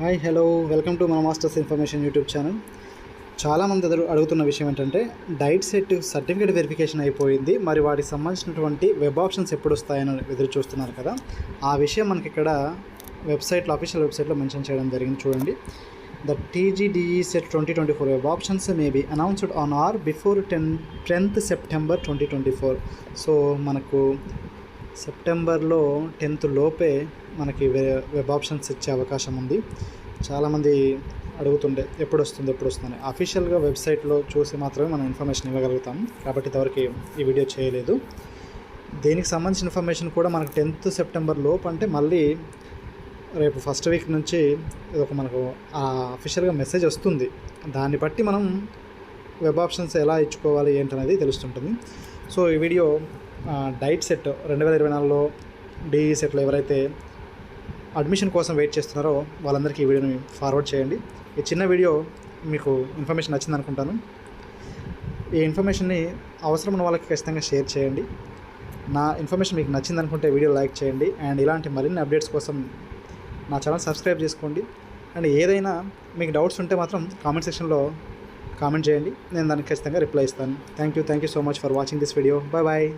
Hi hello welcome to మన masters information YouTube channel చాలామంది ఎదురు అడుగుతున్న విషయం ఏంటంటే డైట్ సెట్ సర్టిఫికేట్ వెరిఫికేషన్ అయిపోయింది. మరి వాటికి సంబంధించినటువంటి వెబ్ ఆప్షన్స్ ఎప్పుడు వస్తాయని ఎదురు చూస్తున్నారు కదా. ఆ విషయం మనకి ఇక్కడ వెబ్సైట్లో అఫీషియల్ వెబ్సైట్లో మెన్షన్ చేయడం జరిగింది చూడండి. The TGDEE CET twenty twenty four web options may be announced on or before ten tenth September twenty twenty four so మనకు సెప్టెంబర్లో టెన్త్ లోపే మనకి వె- వెబ్ ఆప్షన్స్ ఇచ్చే అవకాశం ఉంది. చాలామంది అడుగుతుండే ఎప్పుడు వస్తుంది ఎప్పుడు వస్తుంది అఫీషియల్గా వెబ్సైట్లో చూసి మాత్రమే మనం ఇన్ఫర్మేషన్ ఇవ్వగలుగుతాం. కాబట్టి ఇంతవరకు ఈ వీడియో చేయలేదు. దీనికి సంబంధించిన ఇన్ఫర్మేషన్ కూడా మనకు టెన్త్ సెప్టెంబర్ లోపు అంటే మళ్ళీ రేపు ఫస్ట్ వీక్ నుంచి ఇది ఒక మనకు అఫీషియల్గా మెసేజ్ వస్తుంది. దాన్ని బట్టి మనం వెబ్ ఆప్షన్స్ ఎలా ఇచ్చుకోవాలి ఏంటనేది తెలుస్తుంటుంది. సో ఈ వీడియో డైట్ సెట్ రెండు వేల ఇరవై నాలుగులో డిఈ సెట్లో ఎవరైతే అడ్మిషన్ కోసం వెయిట్ చేస్తున్నారో వాళ్ళందరికీ ఈ వీడియోని ఫార్వర్డ్ చేయండి. ఈ చిన్న వీడియో మీకు ఇన్ఫర్మేషన్ నచ్చింది అనుకుంటాను ఈ ఇన్ఫర్మేషన్ని అవసరం ఉన్న వాళ్ళకి ఖచ్చితంగా షేర్ చేయండి. నా ఇన్ఫర్మేషన్ మీకు నచ్చింది అనుకుంటే వీడియో లైక్ చేయండి. అండ్ ఇలాంటి మరిన్ని అప్డేట్స్ కోసం నా ఛానల్ సబ్స్క్రైబ్ చేసుకోండి. అండ్ ఏదైనా మీకు డౌట్స్ ఉంటే మాత్రం కామెంట్ సెక్షన్లో కామెంట్ చేయండి. నేను దానికి ఖచ్చితంగా రిప్లై ఇస్తాను. Thank you thank you so much for watching this video. Bye bye.